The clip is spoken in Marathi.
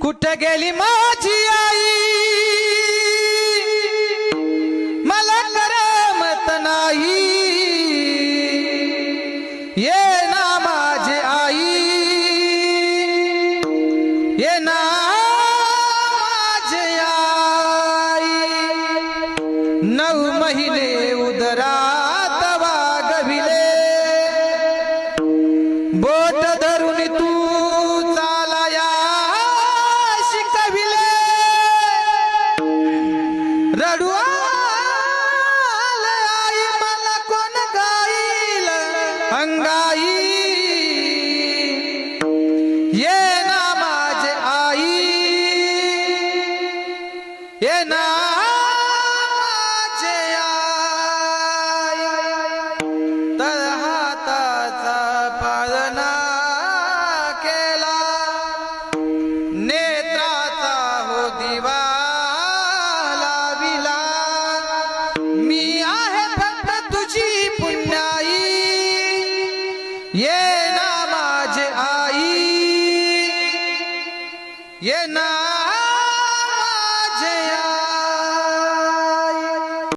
कुठं गेली माझी आई? मला करमत नाही. ये ना माझी आई. ये ना माझी आई. नऊ महिने उदरात वागविले. बोट रडू आई मला कोण गाईल? अंगाई ये ना माझे आई ये ना ये ना माझे आई। ये ना माझे आई।